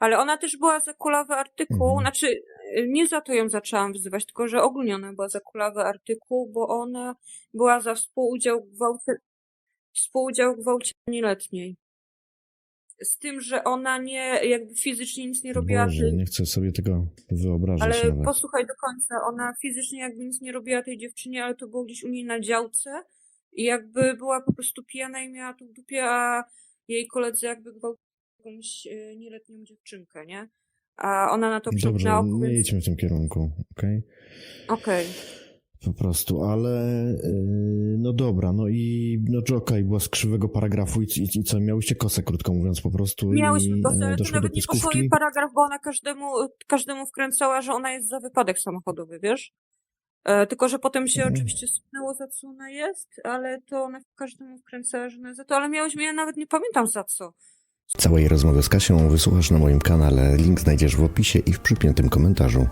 Ale ona też była za kulawy artykuł, Mhm. znaczy nie za to ją zaczęłam wyzywać, tylko że ogólnie ona była za kulawy artykuł, bo ona była za współudział w gwałcie, współudział w gwałcie nieletniej. Z tym, że ona nie, jakby fizycznie nic nie robiła, Boże, tej- nie chcę sobie tego wyobrażać ale nawet. posłuchaj do końca, ona fizycznie jakby nic nie robiła tej dziewczynie, ale to było gdzieś u niej na działce i jakby była po prostu pijana i miała to w dupie, a jej koledzy jakby gwałcili jakąś y, nieletnią dziewczynkę, nie? A ona na to Dobrze, przymknęła nie więc idźmy w tym kierunku, okej? okej. Po prostu, ale yy, no dobra, no i no okej, była z krzywego paragrafu i, i, i co, miałyście kosę, krótko mówiąc, po prostu Miałyśmy kosę, ale to nawet nie poszło jej paragraf, bo ona każdemu, każdemu wkręcała, że ona jest za wypadek samochodowy, wiesz? E, tylko, że potem się Mhm. oczywiście sypnęło, za co ona jest, ale to ona każdemu wkręcała, że ona jest za to, ale miałyśmy, ja nawet nie pamiętam za co. Całej rozmowy z Kasią wysłuchasz na moim kanale, link znajdziesz w opisie i w przypiętym komentarzu.